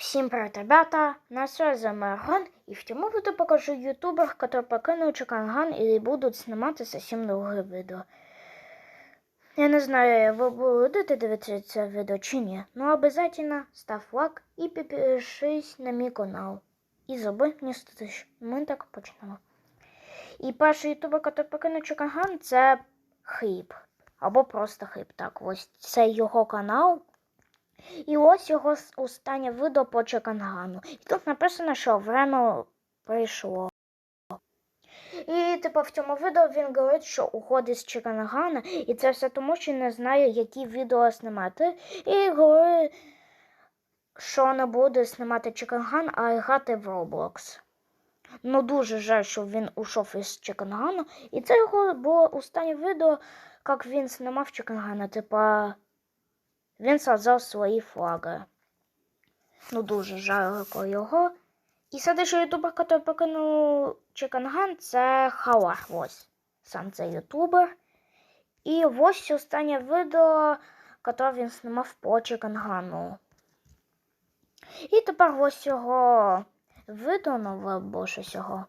Всем привет, ребята! На связи Марган, и в цьому відео покажу ютубер, который покинув Чиканган і будуть знімати зовсім нове відео. Я не знаю, ви будете дивитися це відео чи ні, но обязательно став лайк і підпишись на мій канал. І забудь не статиш. Ми так почнемо. І перший ютубер, який покинув Чиканган, це Хип. Або просто Хип. Так, ось це його канал. І ось його останнє відео по Чекангану. І тут написано, що время прийшло. І типу в цьому відео він говорить, що уходить з Чекангана, і це все тому, що не знає, які відео знімати. І говорить, що не буде знімати Чеканган, а грати в Roblox. Ну дуже жаль, що він ушов із Чекангану. І це його було останнє відео, як він знімав Чекангана. Типа. Він саджав свої флаги. Ну, дуже жалко його. І следующий ютубер, який покинув Чеканган, це Халах. Ось. Сам цей ютубер. І ось останнє відео, яке він знімав по Чекангану. І тепер ось його нове або щось його.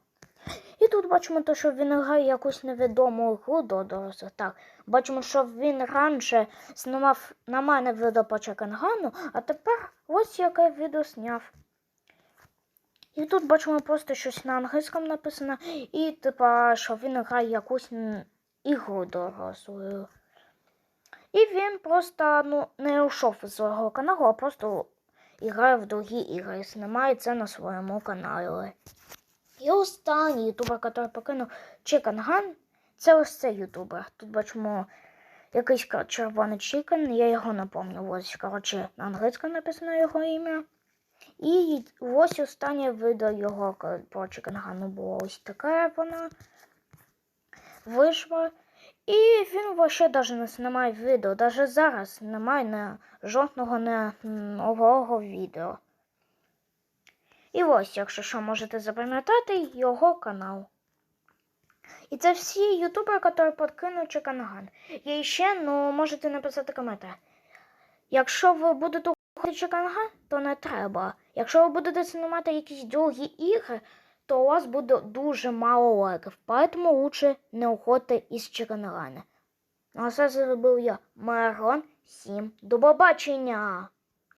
Тут бачимо те, що він грає якусь невідому гру до дорослих. Так, бачимо, що він раніше знімав на мене відео по Чекангану, а тепер ось яке відео зняв. І тут бачимо просто щось на англійському написано, і типа, що він грає якусь ігру дорослою. І він просто ну, не ушов з свого каналу, а просто грає в другі ігри і знімає це на своєму каналі. І останній ютубер, який покинув Чиканган, це ось цей ютубер. Тут бачимо якийсь червоний чикен, я його пам'ятаю. Ось, коротше, на англійському написано його ім'я. І ось останнє відео його по Чикангану було ось таке воно вийшло. І він вообще навіть не знімає відео. Навіть зараз немає жодного нового відео. І ось, якщо що, можете запам'ятати його канал. І це всі ютубери, які подкинув Чеканган. І ще, ну, можете написати коментар. Якщо ви будете уходити Чеканган, то не треба. Якщо ви будете знімати якісь довгі ігри, то у вас буде дуже мало лайків. Поэтому лучше не уходьте із Чекангана. Ну, а це зробив я, Марон. Всім до побачення!